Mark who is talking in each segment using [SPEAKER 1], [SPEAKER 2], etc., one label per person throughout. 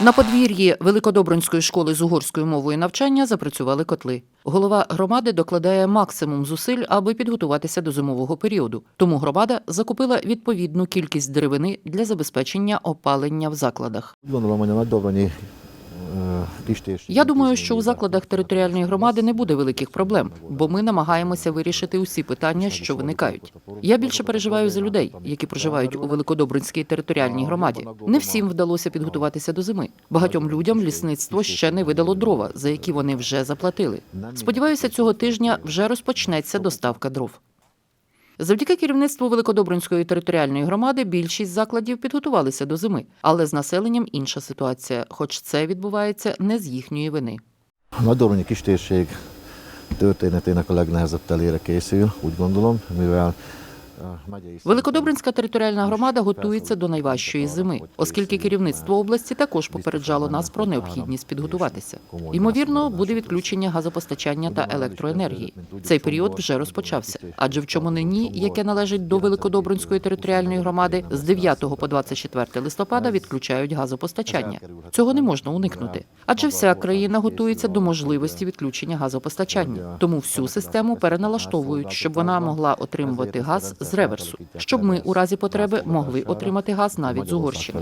[SPEAKER 1] На подвір'ї Великодобринської школи з угорською мовою навчання запрацювали котли. Голова громади докладає максимум зусиль, аби підготуватися до зимового періоду. Тому громада закупила відповідну кількість деревини для забезпечення опалення в закладах. Я думаю, що у закладах територіальної громади не буде великих проблем, бо ми намагаємося вирішити усі питання, що виникають. Я більше переживаю за людей, які проживають у Великодобринській територіальній громаді. Не всім вдалося підготуватися до зими. Багатьом людям лісництво ще не видало дрова, за які вони вже заплатили. Сподіваюся, цього тижня вже розпочнеться доставка дров. Завдяки керівництву Великодобринської територіальної громади більшість закладів підготувалися до зими, але з населенням інша ситуація, хоч це відбувається не з їхньої вини.
[SPEAKER 2] A Nagy Dobronyi kistérség történetének a legnehezebb telére készül, úgy gondolom, mivel
[SPEAKER 1] Великодобринська територіальна громада готується до найважчої зими, оскільки керівництво області також попереджало нас про необхідність підготуватися. Ймовірно, буде відключення газопостачання та електроенергії. Цей період вже розпочався. Адже в Чомонині, яке належить до Великодобринської територіальної громади, з 9 по 24 листопада відключають газопостачання. Цього не можна уникнути, адже вся країна готується до можливості відключення газопостачання. Тому всю систему переналаштовують, щоб вона могла отримувати газ з реверсу, щоб ми у разі потреби могли отримати газ навіть з Угорщини.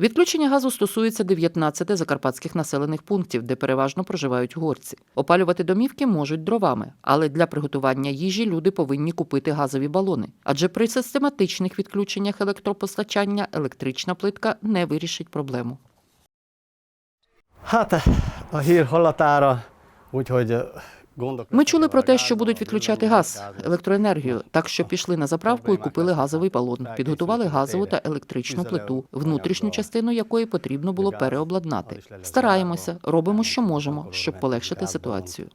[SPEAKER 1] Відключення газу стосується 19 закарпатських населених пунктів, де переважно проживають угорці. Опалювати домівки можуть дровами, але для приготування їжі люди повинні купити газові балони. Adже при систематичних відключеннях електропостачання електрична плитка не вирішить проблему.
[SPEAKER 3] Hát a hír hallatára, úgyhogy.
[SPEAKER 1] Ми чули про те, що будуть відключати газ, електроенергію, так що пішли на заправку і купили газовий балон, підготували газову та електричну плиту, внутрішню частину якої потрібно було переобладнати. Стараємося, робимо, що можемо, щоб полегшити ситуацію.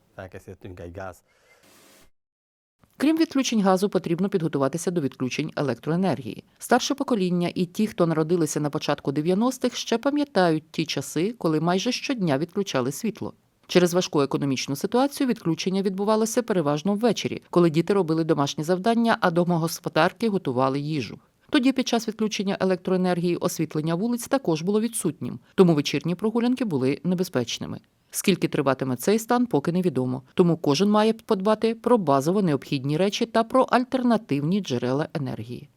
[SPEAKER 1] Крім відключень газу, потрібно підготуватися до відключень електроенергії. Старше покоління і ті, хто народилися на початку 90-х, ще пам'ятають ті часи, коли майже щодня відключали світло. Через важку економічну ситуацію відключення відбувалося переважно ввечері, коли діти робили домашні завдання, а домогосподарки готували їжу. Тоді під час відключення електроенергії освітлення вулиць також було відсутнім, тому вечірні прогулянки були небезпечними. Скільки триватиме цей стан, поки невідомо. Тому кожен має подбати про базово необхідні речі та про альтернативні джерела енергії.